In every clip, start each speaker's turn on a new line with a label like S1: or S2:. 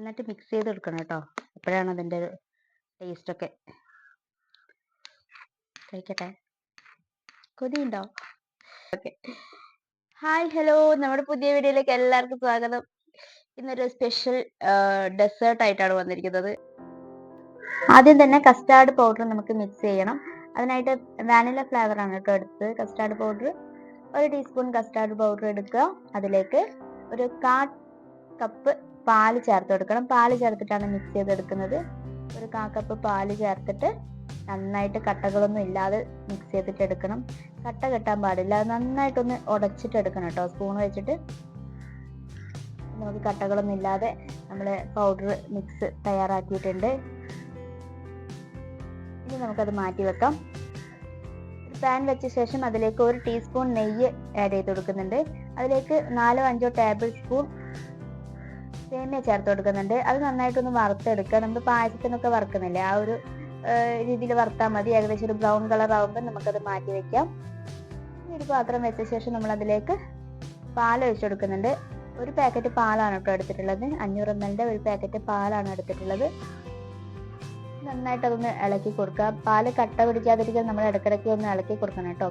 S1: എന്നിട്ട് മിക്സ് ചെയ്ത് എടുക്കണം കേട്ടോ. അപ്പോഴാണ് അതിന്റെ ടേസ്റ്റൊക്കെ കഴിക്കട്ടെ. കൊതിയുണ്ടോ? ഓക്കെ ഹായ് ഹലോ നമ്മുടെ പുതിയ വീഡിയോയിലേക്ക് എല്ലാവർക്കും സ്വാഗതം. ഇന്നൊരു സ്പെഷ്യൽ ഡെസേർട്ട് ആയിട്ടാണ് വന്നിരിക്കുന്നത്. ആദ്യം തന്നെ കസ്റ്റാർഡ് പൗഡർ നമുക്ക് മിക്സ് ചെയ്യണം. അതിനായിട്ട് വാനില ഫ്ലേവർ ആണ് കേട്ടോ എടുത്തത്. കസ്റ്റാർഡ് പൗഡർ ഒരു ടീസ്പൂൺ കസ്റ്റാർഡ് പൗഡർ എടുക്കുക. അതിലേക്ക് ഒരു കാ കപ്പ് പാൽ ചേർത്ത് കൊടുക്കണം. പാൽ ചേർത്തിട്ടാണ് മിക്സ് ചെയ്തെടുക്കുന്നത് ഒരു കാക്കപ്പ് കപ്പ് പാൽ ചേർത്തിട്ട് നന്നായിട്ട് കട്ടകളൊന്നും ഇല്ലാതെ മിക്സ് ചെയ്തിട്ട് എടുക്കണം. കട്ട കെട്ടാൻ പാടില്ല. നന്നായിട്ടൊന്ന് ഉടച്ചിട്ട് എടുക്കണം കേട്ടോ. സ്പൂൺ വെച്ചിട്ട്. നമുക്ക് കട്ടകളൊന്നും ഇല്ലാതെ നമ്മൾ പൗഡർ മിക്സ് തയ്യാറാക്കിയിട്ടുണ്ട്. ഇനി നമുക്കത് മാറ്റി വെക്കാം. പാൻ വെച്ച ശേഷം അതിലേക്ക് ഒരു ടീസ്പൂൺ നെയ്യ് ആഡ് ചെയ്ത് കൊടുക്കുന്നുണ്ട്. അതിലേക്ക് നാലോ അഞ്ചോ ടേബിൾ സ്പൂൺ സേമിയ ചേർത്ത് കൊടുക്കുന്നുണ്ട്. അത് നന്നായിട്ടൊന്ന് വറുത്തെടുക്കുക. നമ്മൾ പായസത്തിനൊക്കെ വറുക്കുന്നില്ലേ? ആ ഒരു രീതിയിൽ വറുത്താൽ മതി. ഏകദേശം ഒരു ബ്രൗൺ കളർ ആകുമ്പോൾ നമുക്കത് മാറ്റി വെക്കാം. ഇനി ഒരു പാത്രം വെച്ച ശേഷം നമ്മൾ അതിലേക്ക് പാൽ ഒഴിച്ചു കൊടുക്കുന്നുണ്ട്. ഒരു പാക്കറ്റ് പാലാണ് കേട്ടോ എടുത്തിട്ടുള്ളത്. അഞ്ഞൂറ് എം എല്ലിന്റെ ഒരു പാക്കറ്റ് പാലാണ് എടുത്തിട്ടുള്ളത്. നന്നായിട്ട് അതൊന്ന് ഇളക്കി കൊടുക്കുക. പാൽ കട്ട പിടിക്കാതിരിക്കാൻ നമ്മൾ ഇടയ്ക്കിടയ്ക്ക് ഒന്ന് ഇളക്കി കൊടുക്കണം കേട്ടോ.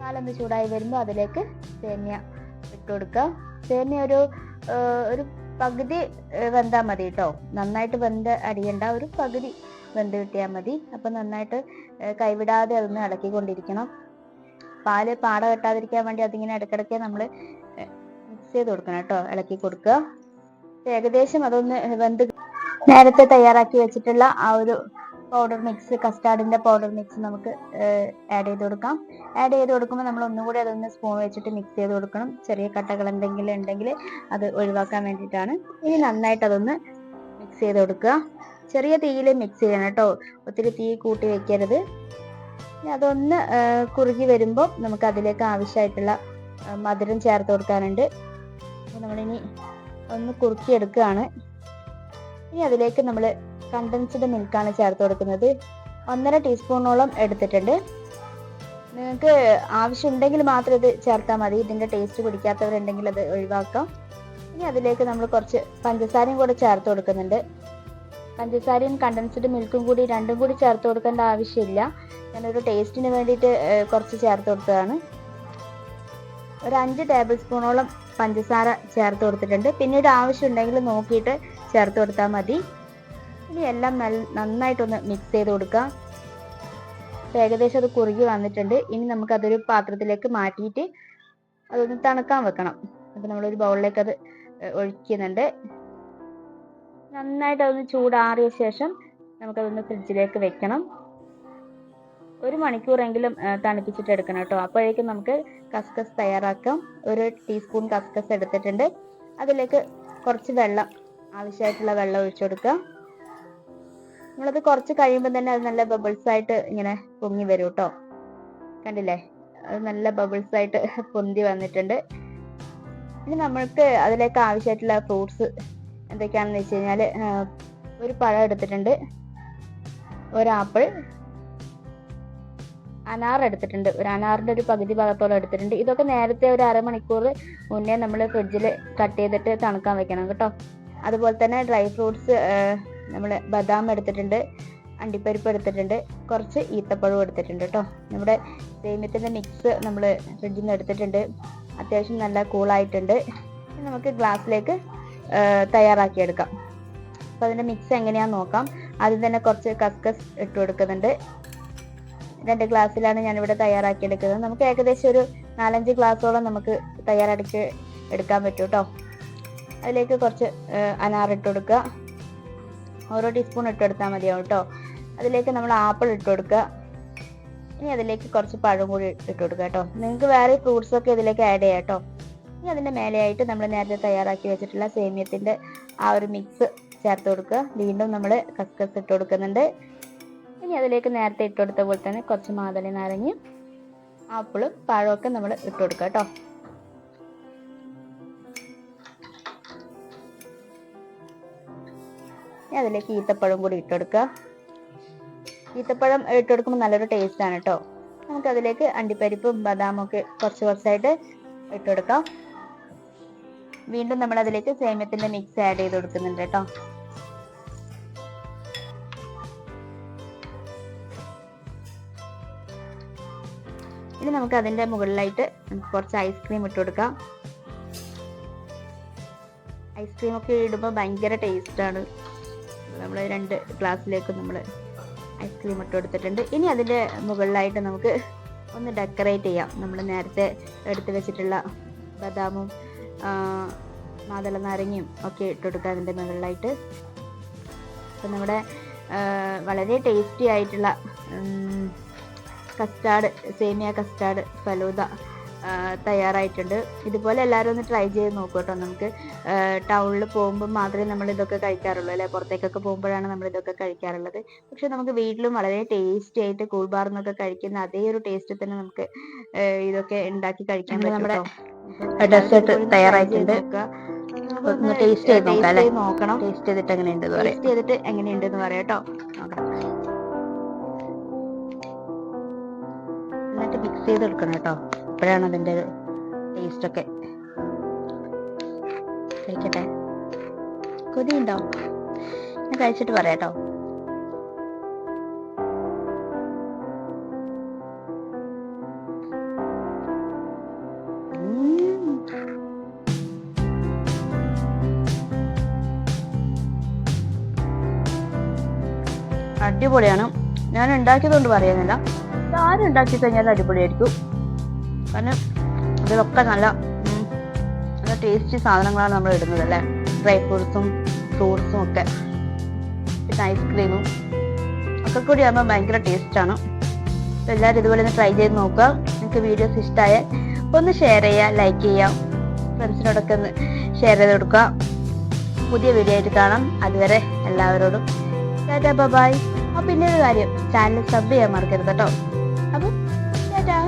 S1: പാലൊന്ന് ചൂടായി വരുമ്പോൾ അതിലേക്ക് സേമിയ ഇട്ട് കൊടുക്കുക. സേമിയ ഒരു ഒരു പകുതി വെന്താൽ മതി കേട്ടോ നന്നായിട്ട് വെന്ത് അടിയണ്ട ഒരു പകുതി വെന്ത് കിട്ടിയാൽ മതി. അപ്പം നന്നായിട്ട് കൈവിടാതെ അതൊന്ന് ഇളക്കിക്കൊണ്ടിരിക്കണം. പാൽ പാട കെട്ടാതിരിക്കാൻ വേണ്ടി അതിങ്ങനെ ഇടയ്ക്കിടയ്ക്ക് നമ്മൾ മിക്സ് ചെയ്ത് കൊടുക്കണം കേട്ടോ ഇളക്കി കൊടുക്കുക. ഏകദേശം അതൊന്ന് വെന്ത് നേരത്തെ തയ്യാറാക്കി വെച്ചിട്ടുള്ള ആ ഒരു പൗഡർ മിക്സ് കസ്റ്റാർഡിന്റെ പൗഡർ മിക്സ് നമുക്ക് ആഡ് ചെയ്ത് കൊടുക്കാം. ആഡ് ചെയ്ത് കൊടുക്കുമ്പോൾ നമ്മൾ ഒന്നുകൂടി അതൊന്ന് സ്പൂൺ വെച്ചിട്ട് മിക്സ് ചെയ്ത് കൊടുക്കണം. ചെറിയ കട്ടകൾ എന്തെങ്കിലും ഉണ്ടെങ്കിൽ അത് ഒഴിവാക്കാൻ വേണ്ടിയിട്ടാണ്. ഇനി നന്നായിട്ട് അതൊന്ന് മിക്സ് ചെയ്ത് കൊടുക്കുക. ചെറിയ തീയിൽ മിക്സ് ചെയ്യണം കേട്ടോ. ഒത്തിരി തീ കൂട്ടി വെക്കരുത്. അതൊന്ന് കുറുകി വരുമ്പോൾ നമുക്ക് അതിലേക്ക് ആവശ്യമായിട്ടുള്ള മധുരം ചേർത്ത് കൊടുക്കാനുണ്ട്. നമ്മളിനി ഒന്ന് കുറുക്കിയെടുക്കുകയാണ്. ഇനി അതിലേക്ക് നമ്മൾ കണ്ടൻസ്ഡ് മിൽക്കാണ് ചേർത്ത് കൊടുക്കുന്നത്. ഒന്നര ടീസ്പൂണോളം എടുത്തിട്ടുണ്ട്. നിങ്ങൾക്ക് ആവശ്യമുണ്ടെങ്കിൽ മാത്രം ഇത് ചേർത്താൽ മതി. ഇതിന്റെ ടേസ്റ്റ് പിടിക്കാത്തവരുണ്ടെങ്കിൽ അത് ഒഴിവാക്കാം. ഇനി അതിലേക്ക് നമ്മൾ കുറച്ച് പഞ്ചസാരയും കൂടെ ചേർത്ത് കൊടുക്കുന്നുണ്ട്. പഞ്ചസാരയും കണ്ടൻസ്ഡ് മിൽക്കും കൂടി രണ്ടും കൂടി ചേർത്ത് കൊടുക്കേണ്ട ആവശ്യമില്ല. ഞാനൊരു ടേസ്റ്റിന് വേണ്ടിയിട്ട് കുറച്ച് ചേർത്ത് കൊടുത്തതാണ്. ഒരു അഞ്ച് ടേബിൾ സ്പൂണോളം പഞ്ചസാര ചേർത്ത് കൊടുത്തിട്ടുണ്ട്. പിന്നീട് ആവശ്യമുണ്ടെങ്കിൽ നോക്കിയിട്ട് ചേർത്ത് കൊടുത്താൽ മതി. ഇനി എല്ലാം നന്നായിട്ടൊന്ന് മിക്സ് ചെയ്ത് കൊടുക്കാം. ഏകദേശം അത് കുറുകി വന്നിട്ടുണ്ട്. ഇനി നമുക്ക് അതൊരു പാത്രത്തിലേക്ക് മാറ്റിയിട്ട് അതൊന്ന് തണുക്കാൻ വെക്കണം. അപ്പം നമ്മളൊരു ബൗളിലേക്ക് അത് ഒഴിക്കുന്നുണ്ട്. നന്നായിട്ട് അതൊന്ന് ചൂടാറിയ ശേഷം നമുക്കതൊന്ന് ഫ്രിഡ്ജിലേക്ക് വെക്കണം. ഒരു മണിക്കൂറെങ്കിലും തണുപ്പിച്ചിട്ട് എടുക്കണം കേട്ടോ. അപ്പോഴേക്കും നമുക്ക് കസ്കസ് തയ്യാറാക്കാം. ഒരു ടീസ്പൂൺ കസ്കസ് എടുത്തിട്ടുണ്ട്. അതിലേക്ക് കുറച്ച് വെള്ളം ആവശ്യമായിട്ടുള്ള വെള്ളം ഒഴിച്ചു കൊടുക്കുക നമ്മളത് കുറച്ച് കഴിയുമ്പോൾ തന്നെ അത് നല്ല ബബിൾസ് ആയിട്ട് ഇങ്ങനെ പൊങ്ങി വരും കേട്ടോ കണ്ടില്ലേ? അത് നല്ല ബബിൾസ് ആയിട്ട് പൊന്തി വന്നിട്ടുണ്ട്. ഇനി നമ്മൾക്ക് അതിലേക്ക് ആവശ്യമായിട്ടുള്ള ഫ്രൂട്ട്സ് എന്തൊക്കെയാണെന്ന് വെച്ച് കഴിഞ്ഞാൽ ഒരു പഴം എടുത്തിട്ടുണ്ട്. ഒരു ആപ്പിൾ അനാർ എടുത്തിട്ടുണ്ട്. ഒരു അനാറിന്റെ ഒരു പകുതി ഭാഗത്തോളം എടുത്തിട്ടുണ്ട്. ഇതൊക്കെ നേരത്തെ ഒരു അരമണിക്കൂർ മുന്നേ നമ്മൾ ഫ്രിഡ്ജിൽ കട്ട് ചെയ്തിട്ട് തണുക്കാൻ വെക്കണം കേട്ടോ. അതുപോലെ തന്നെ ഡ്രൈ ഫ്രൂട്ട്സ് നമ്മൾ ബദാം എടുത്തിട്ടുണ്ട് അണ്ടിപ്പരിപ്പ് എടുത്തിട്ടുണ്ട് കുറച്ച് ഈത്തപ്പഴവും എടുത്തിട്ടുണ്ട് കേട്ടോ നമ്മുടെ സേമ്യത്തിന്റെ മിക്സ് നമ്മൾ ഫ്രിഡ്ജിൽ നിന്ന് എടുത്തിട്ടുണ്ട്. അത്യാവശ്യം നല്ല കൂളായിട്ടുണ്ട് നമുക്ക് ഗ്ലാസ്സിലേക്ക് തയ്യാറാക്കിയെടുക്കാം. അപ്പോൾ അതിന്റെ മിക്സ് എങ്ങനെയാണെന്ന് നോക്കാം. ആദ്യം തന്നെ കുറച്ച് കസ്കസ് ഇട്ട് കൊടുക്കുന്നുണ്ട്. രണ്ട് ഗ്ലാസ്സിലാണ് ഞാനിവിടെ തയ്യാറാക്കിയെടുക്കുന്നത്. നമുക്ക് ഏകദേശം ഒരു നാലഞ്ച് ഗ്ലാസ്സോളം നമുക്ക് തയ്യാറാക്കി എടുക്കാൻ പറ്റും കേട്ടോ അതിലേക്ക് കുറച്ച് അനാർ ഇട്ട് കൊടുക്കുക. ഓരോ ടീസ്പൂൺ ഇട്ട് കൊടുത്താൽ മതിയാവും കേട്ടോ അതിലേക്ക് നമ്മൾ ആപ്പിൾ ഇട്ട് കൊടുക്കുക. ഇനി അതിലേക്ക് കുറച്ച് പഴം കൂടി ഇട്ട് കൊടുക്കുക കേട്ടോ. നിങ്ങൾക്ക് വേറെ ഫ്രൂട്ട്സ് ഒക്കെ ഇതിലേക്ക് ആഡ് ചെയ്യാം കേട്ടോ. ഇനി അതിന്റെ മേലെയായിട്ട് നമ്മൾ നേരത്തെ തയ്യാറാക്കി വെച്ചിട്ടുള്ള സേമിയത്തിന്റെ ആ ഒരു മിക്സ് ചേർത്ത് കൊടുക്കുക. വീണ്ടും നമ്മൾ കസ്കസ് ഇട്ട് കൊടുക്കുന്നുണ്ട്. ഇനി അതിലേക്ക് നേരത്തെ ഇട്ട് കൊടുത്ത പോലെ തന്നെ കുറച്ച് മാതളി നാരങ്ങയും ആപ്പിളും പഴമൊക്കെ നമ്മൾ ഇട്ട് കൊടുക്കുക കേട്ടോ. ഇനി അതിലേക്ക് ഈത്തപ്പഴം കൂടി ഇട്ടെടുക്കുക ഈത്തപ്പഴം ഇട്ടെടുക്കുമ്പോൾ നല്ലൊരു ടേസ്റ്റ് ആണ് കേട്ടോ നമുക്ക് അതിലേക്ക് അണ്ടിപ്പരിപ്പും ബദാമും ഒക്കെ കുറച്ച് കുറച്ചായിട്ട് ഇട്ടെടുക്കാം. വീണ്ടും നമ്മൾ അതിലേക്ക് സേമ്യത്തിന്റെ മിക്സ് ആഡ് ചെയ്ത് കൊടുക്കുന്നുണ്ട് കേട്ടോ ഇനി നമുക്ക് അതിന്റെ മുകളിലായിട്ട് കുറച്ച് ഐസ്ക്രീം ഇട്ട് കൊടുക്കാം. ഐസ്ക്രീം ഒക്കെ ഇടുമ്പോൾ ഭയങ്കര ടേസ്റ്റാണ് നമ്മൾ രണ്ട് ഗ്ലാസ്സിലേക്ക് നമ്മൾ ഐസ്ക്രീം ഇട്ട് കൊടുത്തിട്ടുണ്ട്. ഇനി അതിന്റെ മുകളിലായിട്ട് നമുക്ക് ഒന്ന് ഡെക്കറേറ്റ് ചെയ്യാം. നമ്മൾ നേരത്തെ എടുത്ത് വെച്ചിട്ടുള്ള ബദാമും മാതള നാരങ്ങയും ഒക്കെ ഇട്ട് കൊടുക്കാം അതിന്റെ മുകളിലായിട്ട്. അപ്പം നമ്മുടെ വളരെ ടേസ്റ്റി ആയിട്ടുള്ള കസ്റ്റാർഡ് സേമിയ കസ്റ്റാർഡ് ഫലൂദ തയ്യാറായിട്ടുണ്ട്. ഇതുപോലെ എല്ലാവരും ഒന്ന് ട്രൈ ചെയ്ത് നോക്കൂ കേട്ടോ നമുക്ക് ടൗണിൽ പോകുമ്പോൾ മാത്രമേ നമ്മൾ ഇതൊക്കെ കഴിക്കാറുള്ളൂ അല്ലെ? പുറത്തേക്കൊക്കെ പോകുമ്പോഴാണ് നമ്മൾ ഇതൊക്കെ കഴിക്കാറുള്ളത്. പക്ഷെ നമുക്ക് വീട്ടിലും വളരെ ടേസ്റ്റി ആയിട്ട് കൂൾ ബാർന്നൊക്കെ കഴിക്കുന്ന അതേ ഒരു ടേസ്റ്റ് തന്നെ നമുക്ക് ഇതൊക്കെ ഉണ്ടാക്കി കഴിക്കാൻ പറ്റും
S2: നമ്മുടെ
S1: try
S2: തയ്യാറായിട്ടുണ്ട്. ഒന്ന് ടേസ്റ്റ് ചെയ്ത് നോക്കാം?
S1: ചെയ്ത് നോക്കണം.
S2: ടേസ്റ്റ് ചെയ്തിട്ട് എങ്ങനെയുണ്ട്
S1: ടേസ്റ്റ് ചെയ്തിട്ട് പറയാം കേട്ടോ
S2: എന്നിട്ട് മിക്സ് ചെയ്ത് എടുക്കണം കേട്ടോ അപ്പോഴാണ് അതിന്റെ ഒരു ടേസ്റ്റ് ഒക്കെ കഴിക്കട്ടെ? കൊതിയുണ്ടോ? ഞാൻ കഴിച്ചിട്ട് പറയാം കേട്ടോ. അടിപൊളിയാണ്. ഞാൻ ഉണ്ടാക്കിയതുകൊണ്ട് പറയുന്നില്ല. ആരും ഉണ്ടാക്കി കഴിഞ്ഞാൽ അടിപൊളിയായിരിക്കും. കാരണം ഇതിലൊക്കെ നല്ല നല്ല ടേസ്റ്റി സാധനങ്ങളാണ് നമ്മൾ ഇടുന്നത് അല്ലേ? ഡ്രൈ ഫ്രൂട്ട്സും ഫ്രൂട്ട്സും ഒക്കെ. പിന്നെ ഐസ്ക്രീമും ഒക്കെ കൂടി ആകുമ്പോൾ ഭയങ്കര ടേസ്റ്റാണ് അപ്പോൾ എല്ലാവരും ഇതുപോലെ ഒന്ന് ട്രൈ ചെയ്ത് നോക്കുക. നിങ്ങൾക്ക് വീഡിയോസ് ഇഷ്ടമായ ഒന്ന് ഷെയർ ചെയ്യുക ലൈക്ക് ചെയ്യാം ഫ്രണ്ട്സിനോടൊക്കെ ഒന്ന് ഷെയർ ചെയ്ത് കൊടുക്കുക. പുതിയ വീഡിയോ ആയിട്ട് കാണാം. അതുവരെ എല്ലാവരോടും ടാറ്റാ ബബായ് ആ പിന്നെ ഒരു കാര്യം. ചാനൽ സബ് ചെയ്യാൻ മറക്കരുത് കേട്ടോ. അപ്പം ടാറ്റാ.